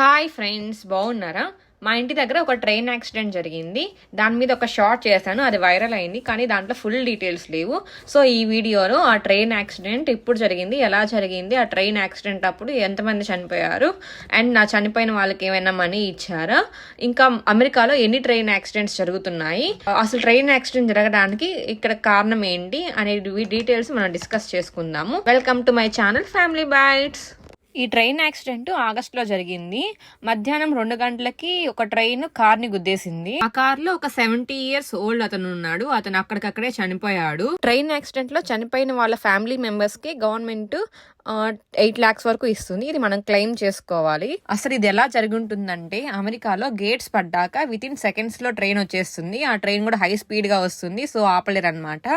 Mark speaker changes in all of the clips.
Speaker 1: Hi friends బాగున్నారా? మా ఇంటి దగ్గర ఒక ట్రైన్ యాక్సిడెంట్ జరిగింది. దాని మీద ఒక షార్ట్ చేశాను అది వైరల్ అయింది కానీ దాంట్లో ఫుల్ డీటెయిల్స్ లేవు. సో ఈ వీడియోలో ఆ ట్రైన్ యాక్సిడెంట్ ఇప్పుడు జరిగింది ఎలా జరిగింది ఆ ట్రైన్ యాక్సిడెంట్ అప్పుడు ఎంతమంది చనిపోయారు అండ్ నా చనిపోయిన వాళ్ళకి ఏమైనా మనీ ఇచ్చారా? ఇంకా అమెరికాలో ఎన్ని ట్రైన్ యాక్సిడెంట్స్ జరుగుతున్నాయి? అసలు ట్రైన్ యాక్సిడెంట్ జరగడానికి ఇక్కడ కారణం ఏంటి అనే డీటెయిల్స్ మనం డిస్కస్ చేసుకుందాము. Welcome to my channel Family Bytes. ఈ ట్రైన్ యాక్సిడెంట్ ఆగస్ట్లో జరిగింది. మధ్యాహ్నం రెండు గంటలకి ఒక ట్రైన్ కార్ని గుద్దేసింది. ఆ కార్లో ఒక సెవెంటీ ఇయర్స్ ఓల్డ్ అతను ఉన్నాడు. అతను అక్కడికక్కడే చనిపోయాడు. ట్రైన్ యాక్సిడెంట్లో చనిపోయిన వాళ్ళ ఫ్యామిలీ మెంబర్స్కి గవర్నమెంట్ ఎయిట్ లాక్స్ వరకు ఇస్తుంది. ఇది మనం క్లెయిమ్ చేసుకోవాలి. అసలు ఇది ఎలా జరుగుతుందంటే అమెరికాలో గేట్స్ పడ్డాక విత్ ఇన్ సెకండ్స్లో ట్రైన్ వచ్చేస్తుంది. ఆ ట్రైన్ కూడా హై స్పీడ్గా వస్తుంది. సో ఆపలేరు అనమాట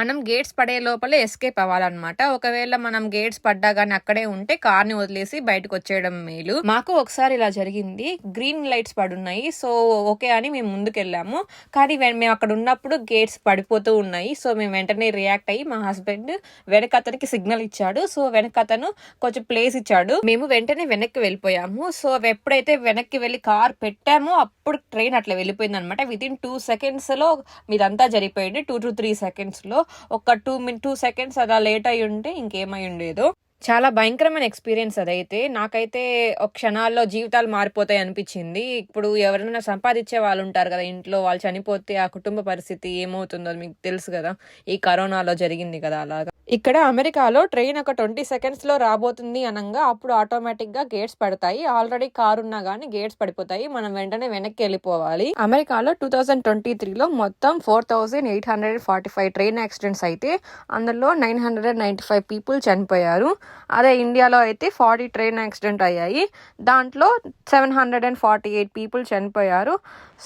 Speaker 1: మనం గేట్స్ పడే లోపలే ఎస్కేప్ అవ్వాలన్నమాట. ఒకవేళ మనం గేట్స్ పడ్డా కానీ అక్కడే ఉంటే కార్ని వదిలేసి బయటకు వచ్చేయడం మేలు. మాకు ఒకసారి ఇలా జరిగింది. గ్రీన్ లైట్స్ పడున్నాయి. సో ఓకే అని మేము ముందుకెళ్ళాము. కానీ వె- మేము అక్కడ ఉన్నప్పుడు గేట్స్ పడిపోతూ ఉన్నాయి. సో మేము వెంటనే రియాక్ట్ అయ్యి మా హస్బెండ్ వెనక అతనికి సిగ్నల్ ఇచ్చాడు. సో వెనక అతను కొంచెం ప్లేస్ ఇచ్చాడు. మేము వెంటనే వెనక్కి వెళ్ళిపోయాము. సో ఎప్పుడైతే వెనక్కి వెళ్ళి కార్ పెట్టామో అప్పుడు ట్రైన్ అట్లా వెళ్ళిపోయింది అనమాట విత్ ఇన్ టూ సెకండ్స్లో మీదంతా జరిగిపోయింది. టూ టు త్రీ సెకండ్స్లో ఒక టూ మిన్ టూ సెకండ్స్ అలా లేట్ అయి ఉంటే ఇంకేమై ఉండేదో. చాలా భయంకరమైన ఎక్స్పీరియన్స్ అదైతే. నాకైతే ఒక క్షణాల్లో జీవితాలు మారిపోతాయి అనిపించింది. ఇప్పుడు ఎవరైనా సంపాదించే వాళ్ళు ఉంటారు కదా ఇంట్లో వాళ్ళు చనిపోతే ఆ కుటుంబ పరిస్థితి ఏమవుతుందో మీకు తెలుసు కదా. ఈ కరోనాలో జరిగింది కదా అలాగా. ఇక్కడ అమెరికాలో ట్రైన్ ఒక ట్వంటీ సెకండ్స్లో రాబోతుంది అనగా అప్పుడు ఆటోమేటిక్గా గేట్స్ పడతాయి. ఆల్రెడీ కారు ఉన్నా గానీ గేట్స్ పడిపోతాయి. మనం వెంటనే వెనక్కి వెళ్ళిపోవాలి. అమెరికాలో టూ థౌజండ్ ట్వంటీ త్రీలో మొత్తం four thousand eight hundred forty five train accidents అయితే అందులో nine hundred ninety five people చనిపోయారు. అదే ఇండియాలో అయితే ఫార్టీ ట్రైన్ యాక్సిడెంట్ అయ్యాయి. దాంట్లో seven hundred and forty eight people చనిపోయారు.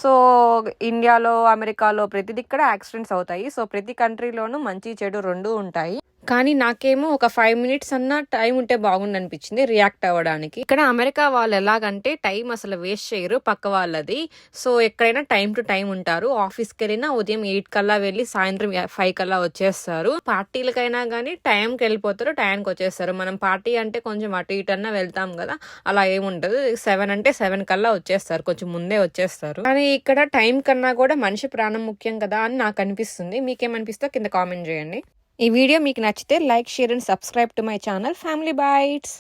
Speaker 1: సో ఇండియాలో అమెరికాలో ప్రతి దిక్కడ యాక్సిడెంట్స్ అవుతాయి. సో ప్రతి కంట్రీలోనూ మంచి చెడు రెండు ఉంటాయి. కానీ నాకేమో ఒక ఫైవ్ మినిట్స్ అన్న టైం ఉంటే బాగుండు అనిపించింది రియాక్ట్ అవ్వడానికి. ఇక్కడ అమెరికా వాళ్ళు ఎలాగంటే టైం అసలు వేస్ట్ చేయరు పక్క వాళ్ళది. సో ఎక్కడైనా టైం టు టైం ఉంటారు. ఆఫీస్కి వెళ్ళినా ఉదయం ఎయిట్ కల్లా వెళ్ళి సాయంత్రం ఫైవ్ కల్లా వచ్చేస్తారు. పార్టీలకైనా కానీ టైంకి వెళ్ళిపోతారు టైంకి వచ్చేస్తారు. మనం పార్టీ అంటే కొంచెం అటు ఇటు అన్నా వెళ్తాం కదా అలా ఏముండదు. సెవెన్ అంటే సెవెన్ కల్లా వచ్చేస్తారు కొంచెం ముందే వచ్చేస్తారు. కానీ ఇక్కడ టైం కన్నా కూడా మనిషి ప్రాణం ముఖ్యం కదా అని నాకు అనిపిస్తుంది. మీకేమనిపిస్తో కింద కామెంట్ చేయండి. ఈ వీడియో మీకు నచ్చితే like share and subscribe to my channel. Family Bytes.